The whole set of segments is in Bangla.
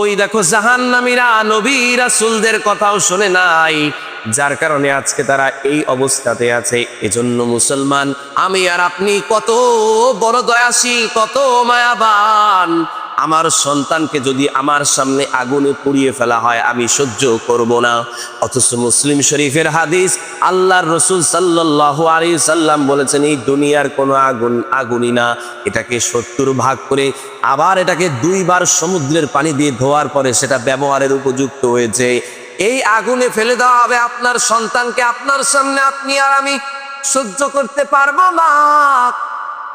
ওই দেখো জাহান জাহান্নামীরা নবী রাসুলদের কথাও শোনে নাই। যার কারণে আজকে তারা এই অবস্থাতে আছে। এজন্য মুসলমান, আমি আর আপনি কত বড় দয়াসী কত মায়াবান। আমার সন্তানকে যদি আমার সামনে আগুনে পুড়িয়ে ফেলা হয়, আমি সহ্য করব না। অথচ মুসলিম শরীফের হাদিস আল্লাহর রসুল সাল্লাহ আলী সাল্লাম বলেছেন, এই দুনিয়ার কোনো আগুন, আগুনই না। এটাকে সত্তর ভাগ করে আবার এটাকে দুইবার সমুদ্রের পানি দিয়ে ধোয়ার পরে সেটা ব্যবহারের উপযুক্ত হয়েছে। এই আগুনে ফেলে দেওয়া হবে আপনার সন্তানকে, আপনার সামনে আপনি আর আমি সহ্য করতে পারব না।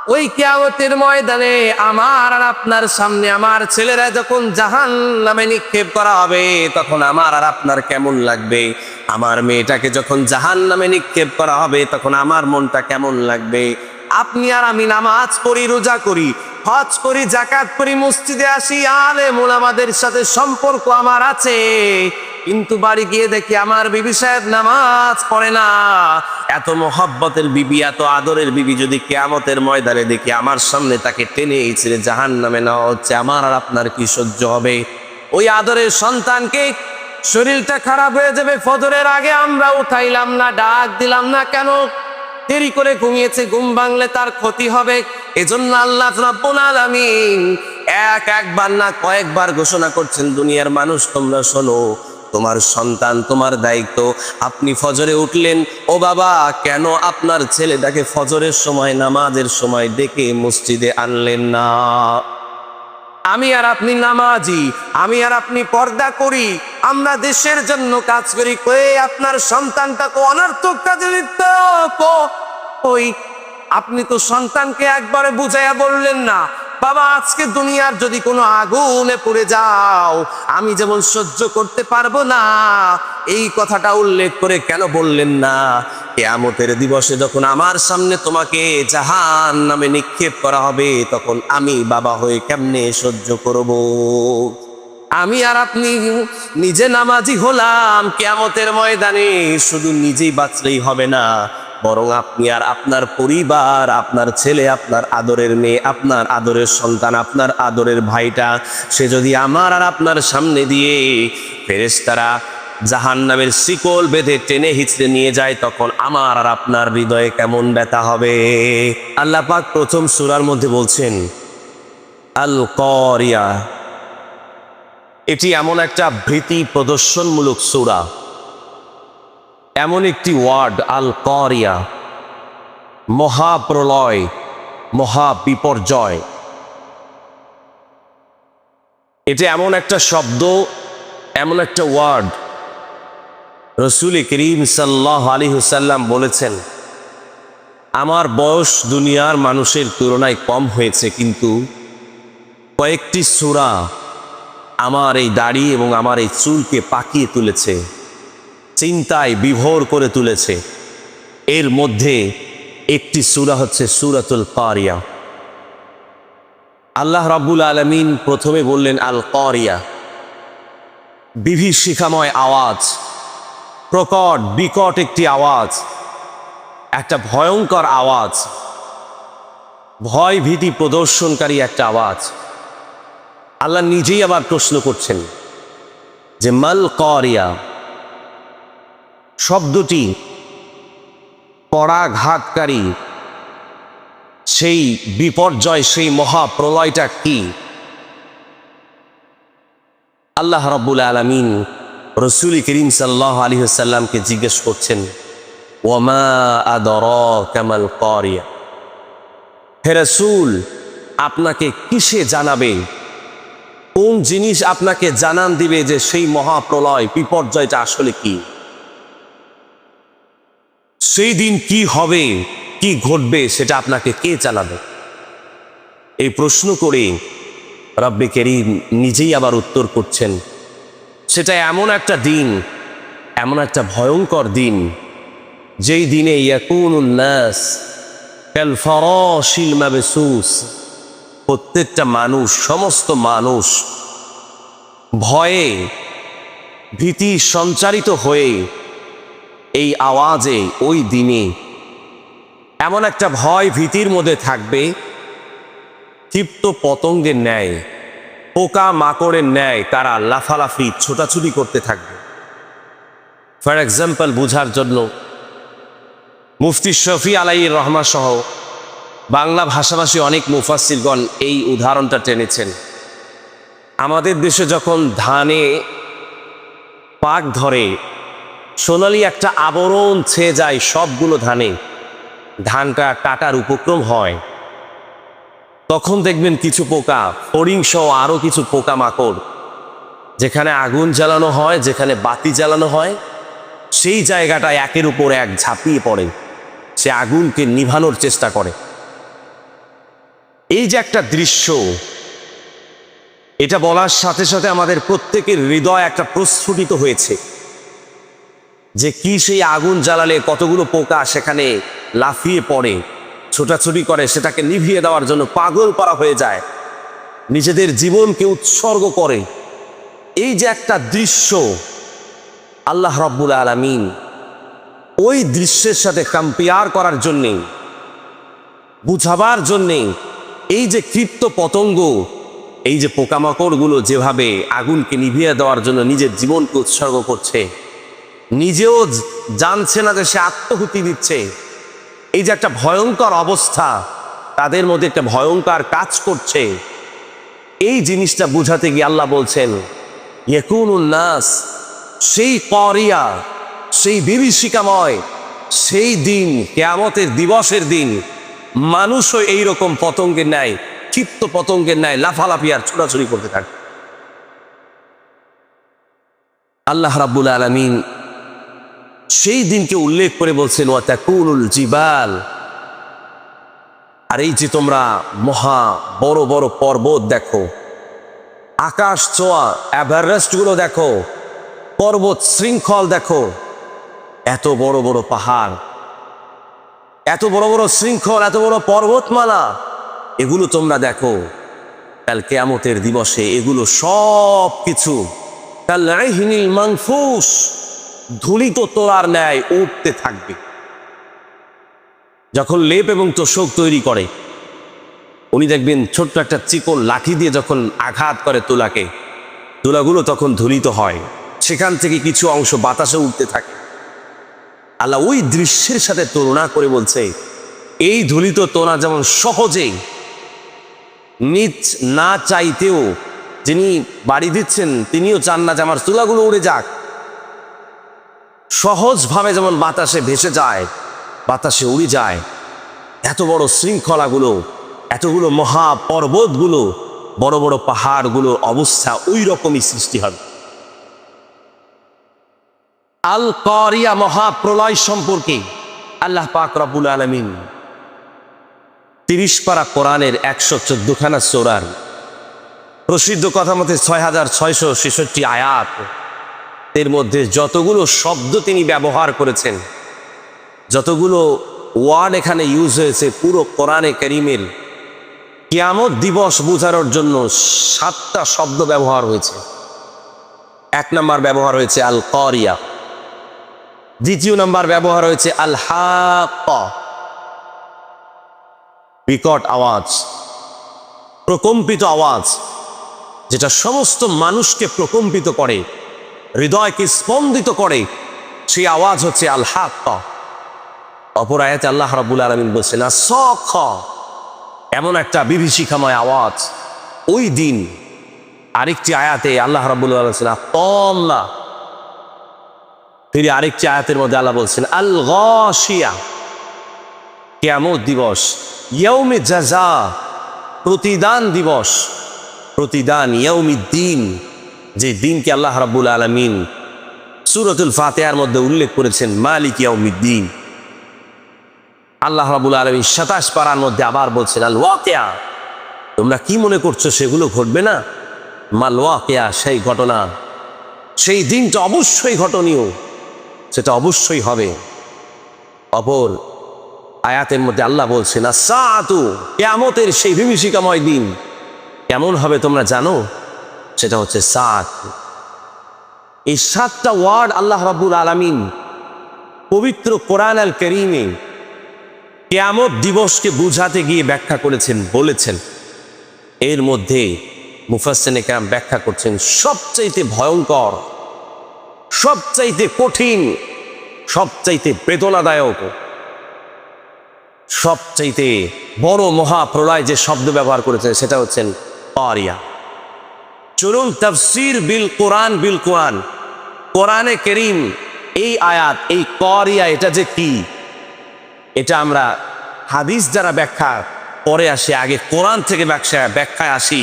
ওই কেয়ামতের ময়দানে আমার আর আপনার সামনে আমার ছেলেরা যখন জাহান নামে নিক্ষেপ করা হবে, তখন আমার আর আপনার কেমন লাগবে? আমার মেয়েটাকে যখন জাহান নামে নিক্ষেপ করা হবে, তখন আমার মনটা কেমন লাগবে? আপনি আর আমি নামাজ পড়ি, রোজা করি, হজ করি জাকাত করি, মসজিদে আসি আলে মোলামাদের সাথে সম্পর্ক আমার আছে। কিন্তু বাড়ি গিয়ে দেখি আমার বিবি সাহেব নামাজ পড়ে না। এত মোহব্বতের বিবি, এত আদরের বিবি যদি কেয়ামতের ময়দানে দেখি আমার সামনে তাকে টেনে ছেড়ে জাহান নামে নেওয়া হচ্ছে, আমার আর আপনার কি সহ্য হবে? ওই আদরের সন্তানকে শরীরটা খারাপ হয়ে যাবে ফদরের আগে আমরা উঠাইলাম না, ডাক দিলাম না কেন? দেরি করে ঘুমিয়েছে, ঘুম ভাঙলে তার ক্ষতি হবে। এজন্য আল্লাহ রাব্বুল আলামিন এক একবার না কয়েকবার ঘোষণা করছেন, দুনিয়ার মানুষ তোমরা শোনো তোমার সন্তান, তোমার দায়িত্ব। আপনি ফজরে উঠলেন, ও বাবা, কেন আপনার ছেলেটাকে ফজরের সময়, নামাজের সময় ডেকে মসজিদে আনলেন না? আমি আর আপনি নামাজি, আমি আর আপনি পর্দা করি, আমরা দেশের জন্য কাজ করি কয়ে আপনার সন্তানটাকে অনর্থক কাজে ওই আপনি তো সন্তানকে একবারে বুঝাইয়া বললেন না বাবা, আজকে দুনিয়ার যদি কোনো আগুনে পড়ে যাও, আমি যেমন সহ্য করতে পারব না। এই কথাটা উল্লেখ করে কেন বললেন না? কেয়ামতের দিবসে যখন আমার সামনে তোমাকে জাহান নামে নিক্ষেপ করা হবে, তখন আমি বাবা হয়ে কেমনে সহ্য করব? আমি আর আপনি নিজে নামাজি হলাম, কেয়ামতের ময়দানে শুধু নিজেই বাঁচলেই হবে না। বরং আপনি আর আপনার পরিবার, আপনার ছেলে, আপনার আদরের মেয়ে, আপনার আদরের সন্তান, আপনার আদরের ভাইটা, সে যদি আমার আর আপনার সামনে দিয়ে ফেরেশতারা জাহান নামের শিকল বেঁধে টেনে হিচড়ে নিয়ে যায়, তখন আমার আর আপনার হৃদয়ে কেমন ব্যথা হবে? আল্লাহ পাক প্রথম সূরার মধ্যে বলছেন আল করিয়া এটি এমন একটা ভীতি প্রদর্শনমূলক সূরা। এমন একটি ওয়ার্ড আল করিয়া মহাপ্রলয় মহা বিপর্যয় এটা এমন একটা শব্দ, এমন একটা ওয়ার্ড। রসুল করিম সাল্লাহ আলী হুসাল্লাম বলেছেন, আমার বয়স দুনিয়ার মানুষের তুলনায় কম হয়েছে, কিন্তু কয়েকটি সুরা আমার এই দাড়ি এবং আমার এই চুলকে পাকিয়ে তুলেছে। চিন্তায় বিভোর করে তুলেছে। এর মধ্যে একটি সুরা হচ্ছে সুরাতুল কারিয়া। আল্লাহ রাব্বুল আলমিন প্রথমে বললেন, আল কারিয়া। বিভীষিকাময় আওয়াজ, প্রকট, বিকট একটি আওয়াজ, একটা ভয়ঙ্কর আওয়াজ ভয় ভীতি প্রদর্শনকারী একটা আওয়াজ। আল্লাহ নিজেই আবার প্রশ্ন করছেন যে, মাল করিয়া? শব্দটি পরাঘাতকারী। সেই বিপর্যয়, সেই মহাপ্রলয়টা কি? আল্লাহ রব্বুল আলমিন রসুল করিম সাল্লাহ আলী সাল্লামকে জিজ্ঞেস করছেন ওমা আদর কামাল করিয়া? হে রসুল, আপনাকে কিসে জানাবে? কোন জিনিস আপনাকে জানান দিবে যে সেই মহাপ্রলয়, বিপর্যয়টা আসলে কি? সেই দিন কি হবে, কি ঘটবে, সেটা আপনাকে কে চালাবে এই প্রশ্ন করে রব্বে কেরিম নিজেই আবার উত্তর করছেন, সেটা এমন একটা দিন, এমন একটা ভয়ঙ্কর দিন, যেই দিনে মাবসুস, প্রত্যেকটা মানুষ, সমস্ত মানুষ ভয়ে ভীতি সঞ্চারিত হয়ে এই আওয়াজে ওই দিনে এমন একটা ভয় ভীতির মধ্যে থাকবে ক্ষিপ্ত পতঙ্গের ন্যায়, পোকা মাকড়ের ন্যায় তারা লাফালাফি, ছোটাছুটি করতে থাকবে। ফর এক্সাম্পল বুঝার জন্য মুফতি শফি আলাই রহমা সহ বাংলা ভাষাভাষী অনেক মুফাসিরগণ এই উদাহরণটা টেনেছেন। আমাদের দেশে যখন ধানে পাক ধরে সোনালি একটা আবরণ ছেয়ে যায় সবগুলো ধানে। ধানটা কাটার উপক্রম হয়। তখন দেখবেন কিছু পোকা ফড়িং সহ আরও কিছু পোকা মাকড় যেখানে আগুন জ্বালানো হয়, যেখানে বাতি জ্বালানো হয়, সেই জায়গাটা একের উপর এক ঝাঁপিয়ে পড়ে। সে আগুনকে নিভানোর চেষ্টা করে। এই যে একটা দৃশ্য, এটা বলার সাথে সাথে আমাদের প্রত্যেকের হৃদয় একটা প্রস্ফুটিত হয়েছে। যে কি সেই আগুন জ্বালালে কতগুলো পোকা সেখানে লাফিয়ে পড়ে, ছোটাছুটি করে, সেটাকে নিভিয়ে দেওয়ার জন্য পাগল করা হয়ে যায়। নিজেদের জীবনকে উৎসর্গ করে। এই যে একটা দৃশ্য, আল্লাহ রব্বুল আলমিন ওই দৃশ্যের সাথে কম্পেয়ার করার জন্যে, বুঝাবার জন্যে, এই যে কৃপ্ত পতঙ্গ, এই যে পোকামাকড়গুলো যেভাবে আগুনকে নিভিয়ে দেওয়ার জন্য নিজের জীবনকে উৎসর্গ করছে নিজেও জানছে না যে সে আত্মহুতি দিচ্ছে। এই যে একটা ভয়ঙ্কর অবস্থা, তাদের মধ্যে একটা ভয়ঙ্কর কাজ করছে। এই জিনিসটা বুঝাতে গিয়ে আল্লাহ বলছেন নাস, সেই করিয়া, সেই বিভীষিকাময়, সেই দিন, কেয়ামতের দিবসের দিন, মানুষও এইরকম পতঙ্গের ন্যায়, ক্ষিপ্ত পতঙ্গের ন্যায় লাফালাফি আর ছোড়াছুড়ি করতে থাকে। আল্লাহ রাব্বুল আলমিন সেই দিনকে উল্লেখ করে বলছেন ওয়াতাকুনুল জিবাল। আর এই যে তোমরা মহা বড় বড় পর্বত দেখো, আকাশ ছোঁয়া, এভারেস্টগুলো দেখো, পর্বত শৃঙ্খল দেখো, এত বড় বড় পাহাড়, এত বড় বড় শৃঙ্খল, এত বড় পর্বতমালা, এগুলো তোমরা দেখো। কাল কেয়ামতের দিবসে এগুলো সব কিছু কাল মাংফুস ধুলিত তোলার ন্যায় উঠতে থাকবে। যখন লেপ এবং তোষক তৈরি করে, উনি দেখবেন ছোট্ট একটা চিকন লাঠি দিয়ে যখন আঘাত করে তুলাকে, তুলাগুলো তখন ধুলিত হয়। সেখান থেকে কিছু অংশ বাতাসে উঠতে থাকে। আল্লাহ ওই দৃশ্যের সাথে তুলনা করে বলছে, এই ধুলিত তোলা যেমন সহজেই নিচ না চাইতেও যিনি বাড়ি দিচ্ছেন, তিনিও চান না যে আমার তুলাগুলো উড়ে যাক। সহজভাবে যেমন বাতাসে ভেসে যায়, বাতাসে উড়ে যায়, এত বড় শৃঙ্খলাগুলো, এতগুলো মহা পর্বতগুলো বড় বড় পাহাড়গুলোর অবস্থা ওই রকমই সৃষ্টি হবে। আল করিয়া মহাপ্রলয় সম্পর্কে আল্লাহ পাক রব্বুল আলমিন তিরিশ পারা কোরআনের একশো চোদ্দখানা সোরার প্রসিদ্ধ কথা মতে ছয় হাজার ছয়শো ছেষট্টি আয়াত এর মধ্যে যতগুলো শব্দ তিনি ব্যবহার করেছেন, যতগুলো ওয়ার্ড এখানে ইউজ হয়েছে পুরো কোরআনে করিমের, কিয়ামত দিবস বোঝানোর জন্য সাতটা শব্দ ব্যবহার হয়েছে। এক নম্বর ব্যবহার হয়েছে আল করিয়া দ্বিতীয় নম্বর ব্যবহার হয়েছে আল হাক বিকট আওয়াজ, প্রকম্পিত আওয়াজ, যেটা সমস্ত মানুষকে প্রকম্পিত করে। হৃদয়কে স্পন্দিত করে, সেই আওয়াজ হচ্ছে আল অপর আয়াতে আল্লাহ রাবুল আলমিন বলছেন না সখ এমন একটা বিভীষিকাময় আওয়াজ। ওই দিন আরেকটি আয়াতে আল্লাহ রাবুল বলছেন তল্লা ফিরে আরেকটি আয়াতের মধ্যে আল্লাহ বলছেন আল গশিয়া কেমন দিবস। ইয়ৌমে জাজা প্রতিদান দিবস। প্রতিদান ইয়ৌমিদ্দিন যে দিনকে আল্লাহ রাব্বুল আলমিন সুরতুল ফাতেহার মধ্যে উল্লেখ করেছেন, মালিক ইয়ৌমিদ্দিন আল্লাহ রাবুল আলমিন সাতাশ পাড়ার মধ্যে আবার বলছেন, আল ওয়াকেয়া। তোমরা কি মনে করছ সেগুলো ঘটবে না? মাল ওয়াকেয়া, সেই ঘটনা। সেই দিনটা অবশ্যই ঘটনীয়। সেটা অবশ্যই হবে। অপর আয়াতের মধ্যে আল্লাহ বলছেন আসা সাতু কেমতের সেই বিভীষিকাময় দিন। কেমন হবে তোমরা জানো? সেটা হচ্ছে সাত। এই সাতটা ওয়ার্ড আল্লাহ রাবুল আলামিন পবিত্র কোরআন আল করিমে কেয়ামত দিবসকে বুঝাতে গিয়ে ব্যাখ্যা করেছেন, বলেছেন। এর মধ্যে মুফাসেন একরাম ব্যাখ্যা করছেন, সবচাইতে ভয়ঙ্কর, সবচাইতে কঠিন, সবচাইতে বেদনাদায়ক, সবচাইতে বড় মহাপ্রলয় যে শব্দ ব্যবহার করেছেন, সেটা হচ্ছেন পারিয়া। চলুন তফসির বিল কোরআন বিল কোরআন। কোরআনে করিম, এই আয়াত, এই করিয়া এটা যে কি? এটা আমরা হাদিস যারা ব্যাখ্যা পরে আসি, আগে কোরআন থেকে ব্যাখ্যা, ব্যাখ্যায় আসি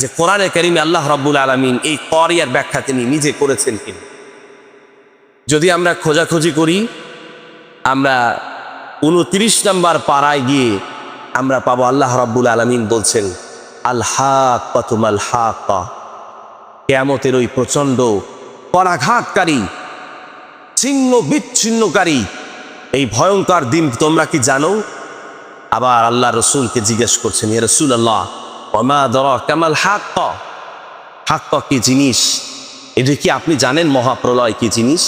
যে কোরআনে করিমে আল্লাহ রব্বুল আলমিন এই করিয়ার ব্যাখ্যা তিনি নিজে করেছেন কিনা। যদি আমরা খোঁজাখুঁজি করি, আমরা উনত্রিশ নম্বর পাড়ায় গিয়ে আমরা পাবো আল্লাহ রব্বুল আলমিন বলছেন আল হাক পাতুমাল হাক কেয়ামতের ওই প্রচণ্ড পরাঘাতকারী ছিন্ন বিচ্ছিন্নকারী এই ভয়ঙ্কর দিন তোমরা কি জানো? আবার আল্লাহ রসুলকে জিজ্ঞেস করছেন এ রসুল আল্লাহ কামাল হাক হাক কি জিনিস? এটা কি আপনি জানেন মহাপ্রলয় কি জিনিস?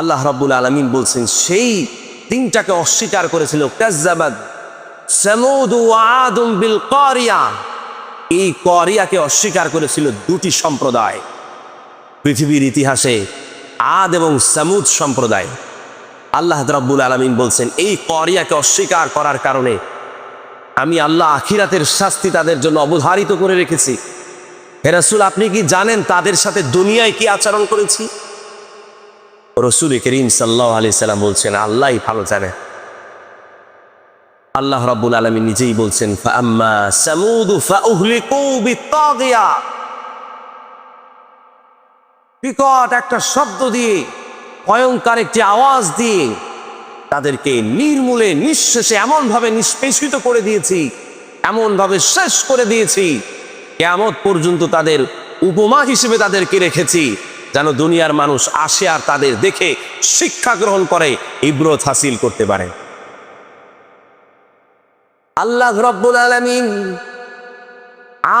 আল্লাহ রাব্বুল আলমিন বলছেন, সেই দিনটাকে অস্বীকার করেছিল কাজ্জাবাদ সামুদ আদম বিল করিয়া। এই করিয়াকে অস্বীকার করেছিল দুটি সম্প্রদায়, পৃথিবীর ইতিহাসে আদ এবং সামুদ সম্প্রদায়। আল্লাহ রাব্বুল আলমিন বলছেন, এই করিয়াকে অস্বীকার করার কারণে আমি আল্লাহ আখিরাতের শাস্তি তাদের জন্য অবধারিত করে রেখেছি। হেরাসুল আপনি কি জানেন তাদের সাথে দুনিয়ায় কি আচরণ করেছি? রসুল করিম সাল্লাহ আলি সাল্লাম বলছেন আল্লাহ ভালো জানে। আল্লাহ রাব্বুল আলমী নিজেই বলছেন বিকট একটা শব্দ দিয়ে, ভয়ঙ্কর একটি আওয়াজ দিয়ে তাদেরকে নির্মূলে, নিঃশেষে এমনভাবে নিষ্পেষিত করে দিয়েছি, এমনভাবে শেষ করে দিয়েছি কেমত পর্যন্ত তাদের উপমা হিসেবে তাদেরকে রেখেছি, যেন দুনিয়ার মানুষ আসে আর তাদের দেখে শিক্ষা গ্রহণ করে, ইব্রত হাসিল করতে পারে। আল্লাহ রব্বুল আলমিন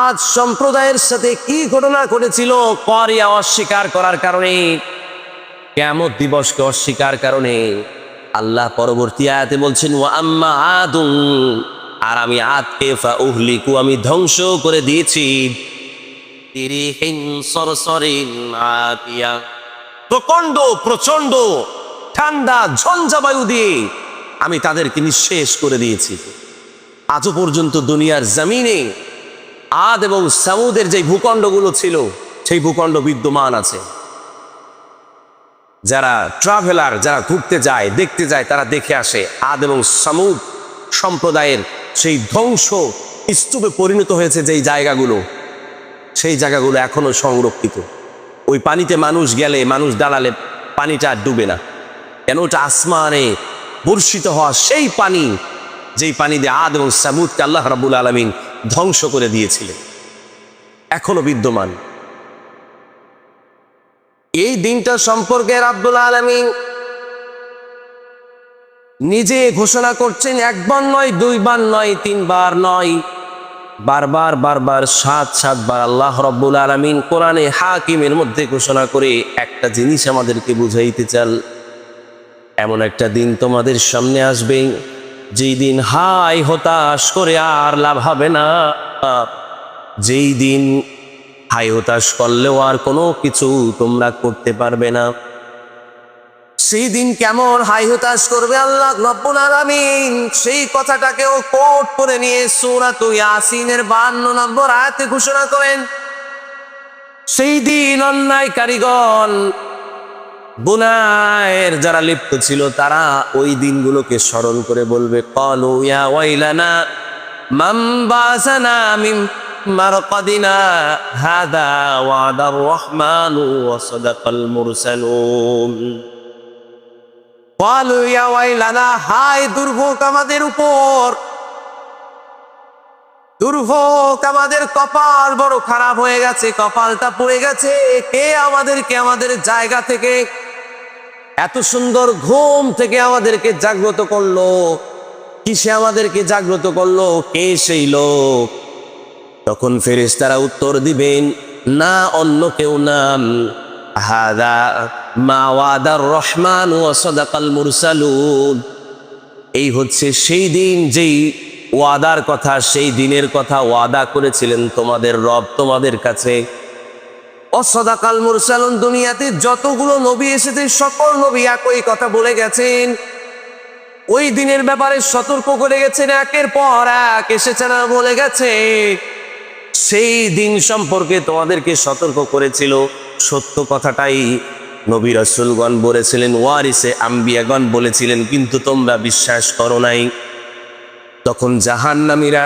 আজ সম্প্রদায়ের সাথে কি ঘটনা ঘটেছিল করিয়া অস্বীকার করার কারণে কেমন দিবসকে অস্বীকার কারণে আল্লাহ পরবর্তী আয়াতে বলছেন ও আম্মা আদুম আর আমি আদকে ফা উহলিকু, আমি ধ্বংস করে দিয়েছি। প্রকণ্ড, প্রচণ্ড, ঠান্ডা ঝঞ্ঝাবায়ু দিয়ে আমি তাদেরকে নিঃশেষ করে দিয়েছি। আজও পর্যন্ত দুনিয়ার জমিনে আদ এবং সামুদের যে ভূখণ্ডগুলো ছিল, সেই ভূখণ্ড বিদ্যমান আছে। যারা ট্রাভেলার যারা ঘুরতে যায়, দেখতে যায়, তারা দেখে আসে আদ এবং সামুদ সম্প্রদায়ের সেই ধ্বংস স্তূপে পরিণত হয়েছে যেই জায়গাগুলো। সেই জায়গাগুলো এখনও সংরক্ষিত। ওই পানিতে মানুষ গেলে, মানুষ দাঁড়ালে পানিটা আর ডুবে না। কেন? ওটা আসমানে বর্ষিত হওয়া সেই পানি যেই পানি দিয়ে আদ এবং সামুদকে আল্লাহ রাবুল আলমিন ধ্বংস করে দিয়েছিলেন, এখনও বিদ্যমান। এই দিনটা সম্পর্কে আব্দুল আলমিন নিজে ঘোষণা করছেন, একবার নয়, দুইবার নয়, তিনবার নয়, বারবার বারবার, সাত, সাতবার আল্লাহ রব্বুল আলমিন কোরআনে হাকিমের মধ্যে ঘোষণা করে একটা জিনিস আমাদেরকে বুঝাইতে চাল এমন একটা দিন তোমাদের সামনে আসবে যেই দিন হাই হতাশ করে আর লাভ হবে না, যেই দিন হাই হতাশ করলেও আর কোনো কিছু তোমরা করতে পারবে না। সেই দিন কেমন হাই হতাশ করবে আল্লাহ রব্বুল সেই কথাটাকেও কোট করে নিয়ে সূরাত ইয়াসিনের 52 নম্বর আয়াতে ঘোষণা করেন। সেই দিন অন্যায় কারিগণ বুনায়ের যারা লিপ্ত ছিল, তারা ওই দিনগুলোকে স্মরণ করে বলবে, কলু ইয়া ওয়াইলানা মাম বাসানা মিন মারকাদিনা, হাদা ওয়াদার রহমানু ওয়া সাদাকাল মুরসালুন। কলু ইয়া ওয়াইলানা, হায় দুর্ভোগ আমাদের উপর, দুর্ভোগ আমাদের কপাল বড় খারাপ হয়ে গেছে, কপালটা পড়ে গেছে, কে আমাদেরকে আমাদের জায়গা থেকে এত সুন্দর ঘুম থেকে আমাদেরকে জাগ্রত করল। কিসে আমাদেরকে জাগ্রত করল? কে সেই লোক? তখন ফেরেশতারা উত্তর দিবেন, না, অন্য কেউ নাম হাদা মা ওয়াদার রহমান ও সদাকাল মুরসালুন। এই হচ্ছে সেই দিন যেই ওয়াদার কথা, সেই দিনের কথা ওয়াদা করেছিলেন তোমাদের রব তোমাদের কাছে। অসদাকাল মুরসালুন দুনিয়াতে যতগুলো নবী এসেছে, সকল নবী একই কথা বলে গেছেন। ওই দিনের ব্যাপারে সতর্ক করে গেছেন, একের পর এক এসেছে না বলে গেছে। সেই দিন সম্পর্কে তোমাদেরকে সতর্ক করেছিল সত্য কথাটাই নবী রসুলগণ বলেছিলেন, ওয়ারিসে আম্বিয়াগণ বলেছিলেন, কিন্তু তোমরা বিশ্বাস করো নাই। তখন জাহান্নামীরা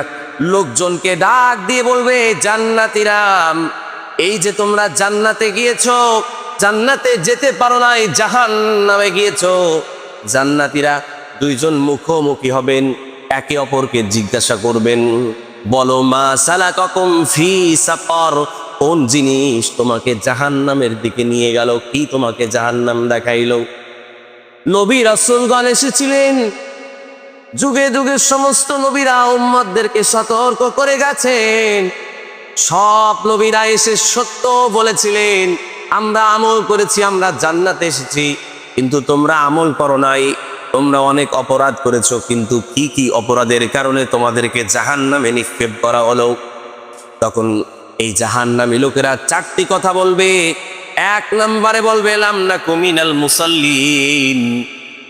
লোকজনকে ডাক দিয়ে বলবে জান্নাতিরাম এই যে তোমরা জান্নাতে গিয়েছ, জান্নাতে যেতে পারো নাই জাহান নামে গিয়েছো। জান্নাতিরা দুইজন মুখোমুখি হবেন, একে অপরকে জিজ্ঞাসা করবেন, বলো, মা সালাকাকুম ফি সাফর কোন জিনিস তোমাকে জাহান্নামের দিকে নিয়ে গেল? কি তোমাকে জাহান্নাম দেখাইল? নবী রাসূলগণ এসেছিলেন। যুগে যুগে সমস্ত নবীরা উম্মতদেরকে সতর্ক করে গেছেন। সব নবীরা এসে সত্য বলেছিলেন, আমরা আমল করেছি, আমরা জান্নাতে এসেছি, কিন্তু তোমরা আমল করো নাই, তোমরা অনেক অপরাধ করেছ, কিন্তু কি কি অপরাধের কারণে তোমাদেরকে জাহান্নামে নিক্ষেপ করা হলো? তখন এই জাহান্নামী লোকেরা চারটি কথা বলবে। এক নম্বরে বলবে, লাম না কুমিনাল মুসাল্লিন।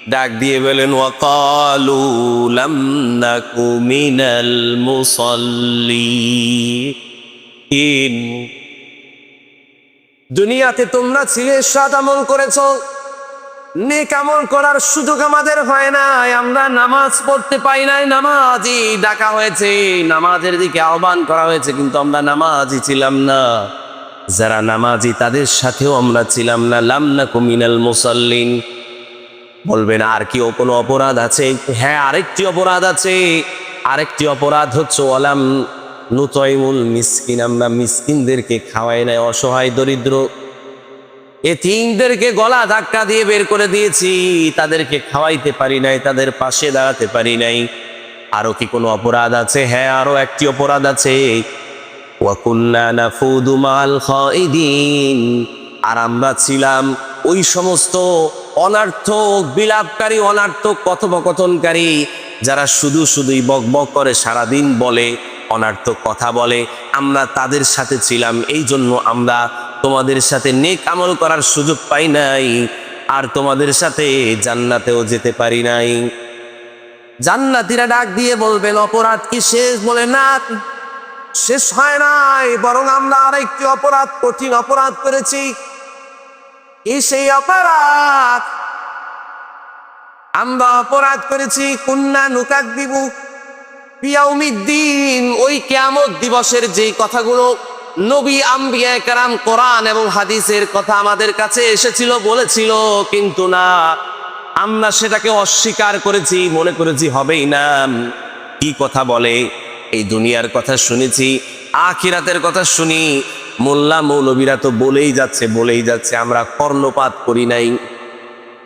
ডাক দিয়ে বলেন, ওয়াকালু লাম নাকু মিনাল মুসাল্লিন। দুনিয়াতে তোমরা ছিলে সাদ আমল করেছ, নেক করার সুযোগ আমাদের হয় নাই। আমরা নামাজ পড়তে পাই নাই, নামাজই ডাকা হয়েছে, নামাজের দিকে আহ্বান করা হয়েছে, কিন্তু আমরা নামাজই ছিলাম না। যারা নামাজি, তাদের সাথেও আমরা ছিলাম না। লাম না কুমিনাল মুসাল্লিন। বলবেন, আর কি কোনো অপরাধ আছে? হ্যাঁ আরেকটি অপরাধ আছে। আরেকটি অপরাধ হচ্ছে ওলাম নুতয়মুল মিসকিন, আমরা মিসকিনদেরকে খাওয়াই নাই, অসহায় দরিদ্র। এতিমদেরকে গলা ধাক্কা দিয়ে বের করে দিয়েছি, তাদেরকে খাওয়াইতে পারি নাই, তাদের পাশে দাঁড়াতে পারি নাই। আরও কি কোনো অপরাধ আছে? হ্যাঁ আরও একটি অপরাধ আছে। আর আমরা ছিলাম ওই সমস্ত অনার্থক, বিলাপকারী, অনার্থক কথোপকথনকারী, যারা শুধু শুধুই বক বক করে সারাদিন বলে। অনার্থক কথা বলে, আমরা তাদের সাথে ছিলাম, এই জন্য আমরা তোমাদের সাথে নেক আমল করার সুযোগ পাই নাই, আর তোমাদের সাথে জান্নাতেও যেতে পারি নাই। জান্নাতিরা ডাক দিয়ে বলবেন, অপরাধ কি শেষ? বলে, না, শেষ হয় নাই, বরং আমরা আরেকটি অপরাধ, কঠিন অপরাধ করেছি। কি সেই অপরাধ? আমরা অপরাধ করেছি, কুন্না নুকাক দিব পিয়াউমিদ্দিন ওই কেয়ামত দিবসের যেই কথাগুলো নবী আম্বিয়া কারাম কোরআন এবং হাদিসের কথা আমাদের কাছে এসেছিল, বলেছিল, কিন্তু না, আমরা সেটাকে অস্বীকার করেছি, মনে করেছি হবেই না। কি কথা বলে? এই দুনিয়ার কথা শুনেছি, আখিরাতের কথা শুনি, মোল্লা মৌলবীরা তো বলেই যাচ্ছে বলেই যাচ্ছে, আমরা কর্ণপাত করি নাই।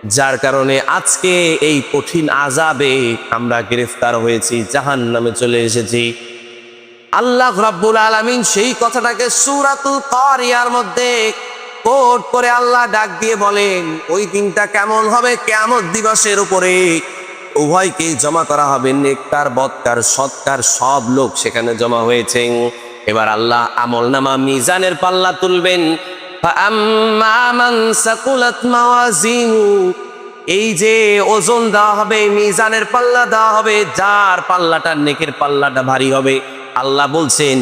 যার কারণে আজকে এই কঠিন আজাবে আমরা গ্রেফতার হয়েছি জাহান নামে চলে এসেছি। আল্লাহ রাব্বুল আলামিন সেই কথাটাকে সূরাতুল কারিয়ার মধ্যে কোট করে আল্লাহ ডাক দিয়ে বলেন, ওই দিনটা কেমন হবে? কেমন দিবসের উপরে উভয়কেই জমা করা হবে। নেককার, বৎকার, সৎকার সব লোক সেখানে জমা হয়েছে। এবার আল্লাহ আমল নামা মিজানের পাল্লা তুলবেন। এই যে ওজন দেওয়া হবে, মিজানের পাল্লা দেওয়া হবে, যার পাল্লাটা নেকের পাল্লাটা ভারী হবে, আল্লাহ বলছেন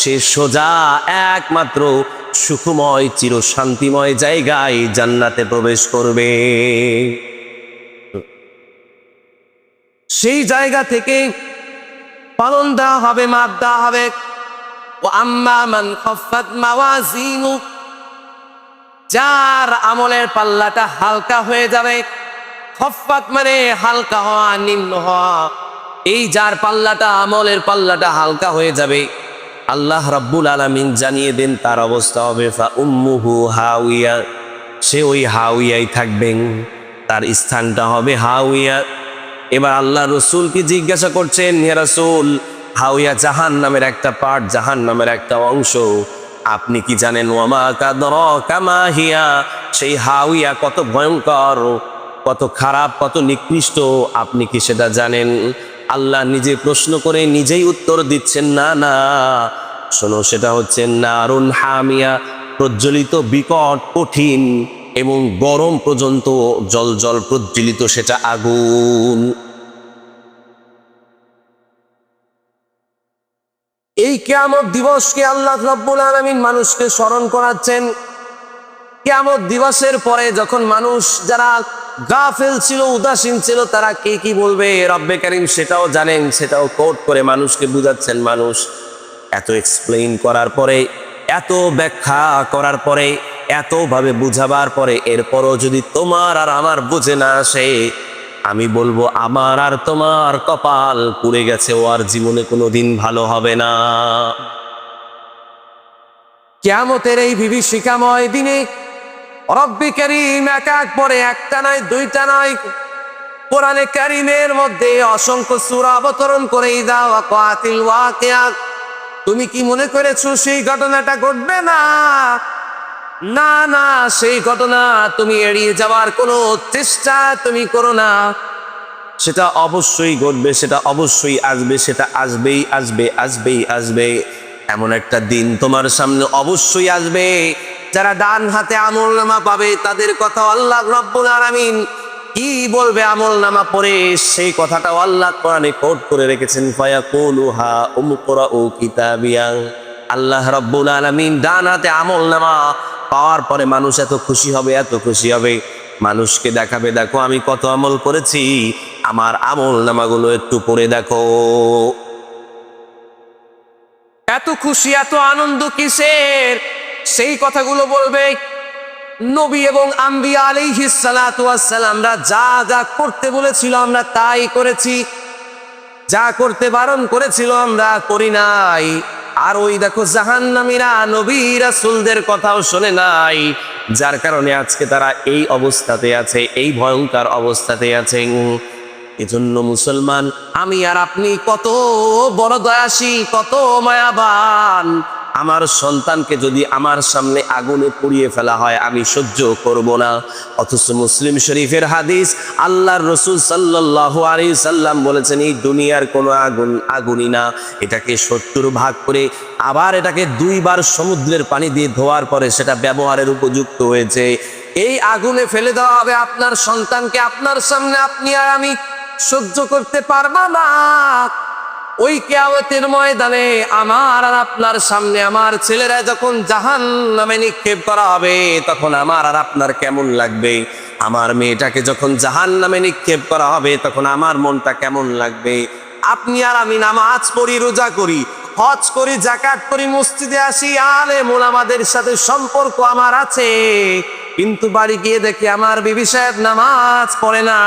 সে সোজা একমাত্র সুখময় চির শান্তিময় জায়গায় জান্নাতে প্রবেশ করবে। সেই জায়গা থেকে পালন দেওয়া হবে, মাপ দেওয়া হবে যার আমলের পাল্লাটা হালকা হয়ে যাবে। খফাত মানে হালকা হওয়া, নিম্ন হওয়া। এই যার পাল্লাটা, আমলের পাল্লাটা হালকা হয়ে যাবে। আল্লাহ রাব্বুল আলামিন জানিয়ে দেন, তার অবস্থা হবে হাউইয়া, সে ওই হাউইয়াই থাকবেন তার স্থানটা হবে হাউইয়া। এবার আল্লাহ রসুলকে জিজ্ঞাসা করছেন, হে রাসূল হাউইয়া জাহান নামের একটা পার্ট জাহান নামের একটা অংশ। আপনি কি জানেন, ওয়ামা কাদর কামা হিয়া? সেই হাউইয়া কত ভয়ঙ্কর, কত খারাপ, কত নিকৃষ্ট। আপনি কি সেটা জানেন? আল্লাহ নিজে প্রশ্ন করে নিজেই উত্তর দিচ্ছেন, না না। শোনো, সেটা হচ্ছে নারুন হামিয়া, প্রজ্বলিত বিকট, কঠিন এবং গরম পর্যন্ত জল জল প্রজ্বলিত সেটা আগুন। কেয়ামত দিবসকে আল্লাহ রব্বুল আলমিন মানুষকে স্মরণ করাচ্ছেন। কেয়ামত দিবসের পরে যখন মানুষ, যারা গাফেল ছিল, উদাসীন ছিল, তারা কে কি বলবে? রব্বে কারিম সেটাও জানেন, সেটাও কোট করে মানুষকে বুঝাচ্ছেন মানুষ। এত এক্সপ্লেইন করার পরে, এত ব্যাখ্যা করার পরে, এতভাবে বুঝাবার পরে, এরপরও যদি তোমার আর আমার বুঝে না আসে আমি বলব, আমার আর তোমার কপাল পুড়ে গেছে, ও আর জীবনে কোনোদিন ভালো হবে না। কেয়ামতের এই বিভীষিকাময় দিনে রব্বি করিম এক এক পরে একটা নয়, দুইটা নয়। কোরআনে কারিমের মধ্যে অসংখ্য সূরা অবতরণ করে, ইদা ওয়াকাতিল ওয়াকিয়াত তুমি কি মনে করেছ সেই ঘটনাটা ঘটবে না? না না, সেই ঘটনা তুমি এড়িয়ে যাওয়ার কোনো চেষ্টা তুমি করো না। সেটা অবশ্যই ঘটবে, সেটা অবশ্যই আসবে, সেটা আসবেই, আসবে আসবেই আসবে এমন একটা দিন তোমার সামনে অবশ্যই আসবে। যারা ডান হাতে আমল নামা পাবে, তাদের কথা আল্লাহ রব্বুল আলামিন কি বলবে আমল নামা পড়ে, সেই কথাটাও আল্লাহ কোরআনে কোট করে রেখেছেন, ফায়াকুলুহা উমকুরাউ কিতাবিয়া আল্লাহ রব্বুল আলামিন ডান হাতে আমল নামা পাওয়ার পরে মানুষ এত খুশি হবে, এত খুশি হবে। মানুষকে দেখাবে, দেখো আমি কত আমল করেছি। আমার আমল নামাগুলো একটু পড়ে দেখো। এত খুশি, এত আনন্দ কিসের? সেই কথাগুলো বলবে নবী এবং আম্বিয়া আলাইহিস সালাতু আমরা যা যা করতে বলেছিল আমরা তাই করেছি। যা করতে বারণ করেছিল আমরা করি নাই। আর ওই দেখো জাহান্নামীরা নবী রাসুলদের কথাও শোনে নাই। যার কারণে আজকে তারা এই অবস্থাতে আছে, এই ভয়ঙ্কর অবস্থাতে আছে। এজন্য মুসলমান, আমি আর আপনি কত বড় দয়াসী কত মায়াবান। আমার সন্তানকে যদি আমার সামনে আগুনে পুড়িয়ে ফেলা হয়, আমি সহ্য করব না। অথচ মুসলিম শরীফের হাদিস আল্লাহর রসুল সাল্লাল্লাহু আলাইহি সাল্লাম বলেছেন, এই দুনিয়ার কোনো আগুন, আগুনই না। এটাকে সত্তর ভাগ করে আবার এটাকে দুইবার সমুদ্রের পানি দিয়ে ধোয়ার পরে সেটা ব্যবহারের উপযুক্ত হয়েছে। এই আগুনে ফেলে দেওয়া হবে আপনার সন্তানকে, আপনার সামনে আপনি আর আমি সহ্য করতে পারব না। ওই কেয়ামতের ময়দানে আমার আর আপনার সামনে আমার ছেলেরা যখন জাহান নামে নিক্ষেপ করা হবে, তখন আমার আর আপনার কেমন লাগবে? আমার মেয়েটাকে যখন জাহান নামে নিক্ষেপ করা হবে, তখন আমার মনটা কেমন লাগবে? আপনি আর আমি নামাজ পড়ি, রোজা করি, হজ করি জাকাত করি, মসজিদে আসি আলে মোলামাদের সাথে সম্পর্ক আমার আছে। কিন্তু বাড়ি গিয়ে দেখি আমার বিবি সাহেব নামাজ পড়ে না।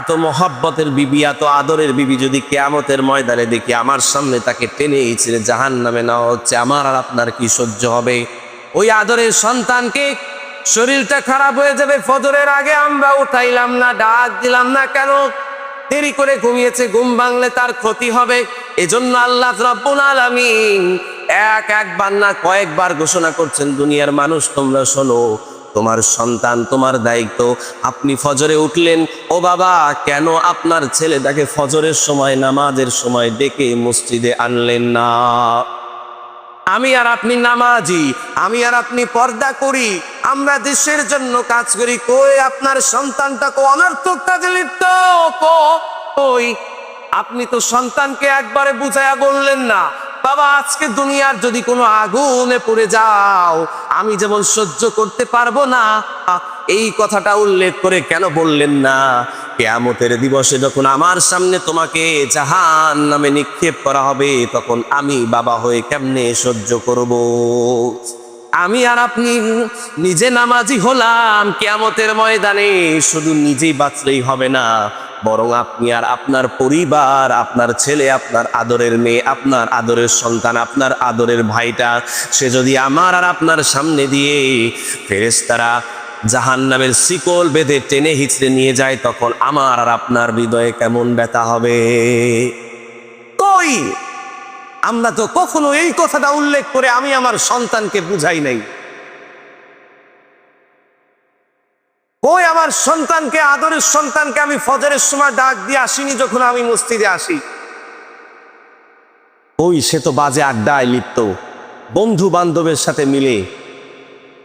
এত মহাব্বতের বিবি, এত আদরের বিবি যদি কেয়ামতের ময়দানে দেখি আমার সামনে তাকে টেনে ছেড়ে জাহান নামে নেওয়া হচ্ছে, আমার আর আপনার কি সহ্য হবে? ওই আদরের সন্তানকে শরীরটা খারাপ হয়ে যাবে, ফজরের আগে আমরা উঠাইলাম না, ডাক দিলাম না কেন? দেরি করে ঘুমিয়েছে, ঘুম ভাঙলে তার ক্ষতি হবে। এজন্য আল্লাহ রাব্বুল আলামিন এক একবার না কয়েকবার ঘোষণা করছেন, দুনিয়ার মানুষ তোমরা শোনো তোমার সন্তান, তোমার দায়িত্ব। আপনি ফজরে উঠলেন, ও বাবা, কেন আপনার ছেলেটাকে ফজরের সময়, নামাজের সময় ডেকে মসজিদে আনলেন না? আমি আর আপনি নামাজি, আমি আর আপনি পর্দা করি, আমরা দেশের জন্য কাজ করি, কই আপনার সন্তানটা কো অনর্থক কাজে লিপ্ত? কই? আপনি তো সন্তানকে একবারে বুঝাইয়া বললেন না। বাবা, আজকে দুনিয়ার যদি কোনো আগুনে পড়ে যাও, আমি যেমন সহ্য করতে পারব না, এই কথাটা উল্লেখ করে কেন বললেন না? কেয়ামতের দিবসে যখন আমার সামনে তোমাকে জাহান নামে নিক্ষেপ করা হবে, তখন আমি বাবা হয়ে কেমনে সহ্য করব? আমি আর আপনি নিজে নামাজি হলাম, কেয়ামতের ময়দানে শুধু নিজেই বাঁচলেই হবে না। বরং আপনি আর আপনার পরিবার, আপনার ছেলে, আপনার আদরের মেয়ে, আপনার আদরের সন্তান, আপনার আদরের ভাইটা, সে যদি আমার আর আপনার সামনে দিয়ে ফেরেস্তারা জাহান নামের শিকল বেঁধে টেনে হিচড়ে নিয়ে যায়, তখন আমার আর আপনার হৃদয়ে কেমন ব্যথা হবে? কই? আমরা তো কখনো এই কথাটা উল্লেখ করে আমি আমার সন্তানকে বুঝাই নাই। কই আমার সন্তানকে, আদরের সন্তানকে আমি ফজরের সময় ডাক দিয়ে আসিনি যখন আমি মসজিদে আসি। ওই সে তো বাজে আড্ডায় লিপ্ত বন্ধু বান্ধবের সাথে মিলে।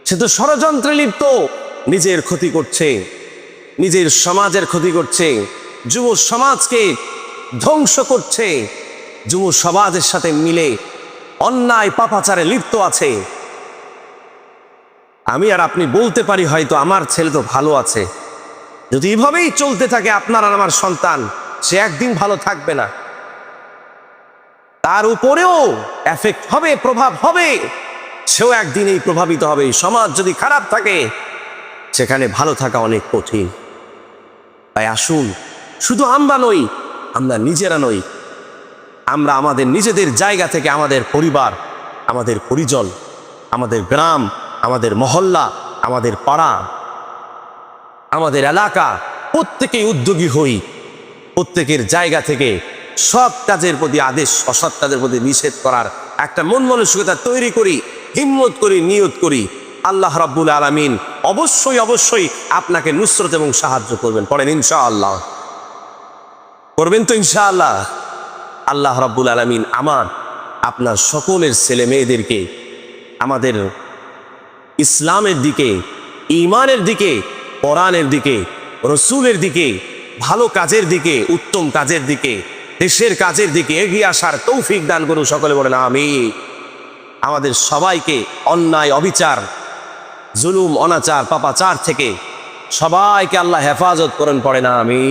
সে তো ষড়যন্ত্রে লিপ্ত, নিজের ক্ষতি করছে, নিজের সমাজের ক্ষতি করছে, যুব সমাজকে ধ্বংস করছে, যুব সমাজের সাথে মিলে, অন্যায়, পাপাচারে লিপ্ত আছে। আমি আর আপনি বলতে পারি হয়তো আমার ছেলে তো ভালো আছে। যদি এভাবেই চলতে থাকে আপনার আর আমার সন্তান, সে একদিন ভালো থাকবে না। তার উপরেও এফেক্ট হবে, প্রভাব হবে। সেও একদিনেই প্রভাবিত হবে। সমাজ যদি খারাপ থাকে, সেখানে ভালো থাকা অনেক কঠিন। তাই আসুন, শুধু আমরা নই, আমরা নিজেরা নই। আমরা আমাদের নিজেদের জায়গা থেকে আমাদের পরিবার, আমাদের পরিজন, আমাদের গ্রাম আমাদের মহল্লা, আমাদের পাড়া, আমাদের এলাকা, প্রত্যেকেই উদ্যোগী হই। প্রত্যেকের জায়গা থেকে সব কাজের প্রতি আদেশ, অসৎ কাজের প্রতি নিষেধ করার একটা মন মানসিকতা তৈরি করি, হিম্মত করি, নিয়ত করি। আল্লাহ রাব্বুল আলামিন অবশ্যই অবশ্যই আপনাকে নুসরত এবং সাহায্য করবেন। পড়েন ইনশাআল্লাহ। করবেন তো ইনশাআল্লাহ। আল্লাহ আল্লাহ রাব্বুল আলামিন আমার, আপনার সকলের ছেলে মেয়েদেরকে আমাদের ইসলামের দিকে ইমানের দিকে, কোরআনের দিকে, রসুলের দিকে, ভালো কাজের দিকে, উত্তম কাজের দিকে, দেশের কাজের দিকে এগিয়ে আসার তৌফিক দান করুন, সকলে বলেন আমি আমাদের সবাইকে অন্যায়, অবিচার, জুলুম, অনাচার, পাপাচার থেকে সবাইকে আল্লাহ হেফাজত করেন পড়ে না আমি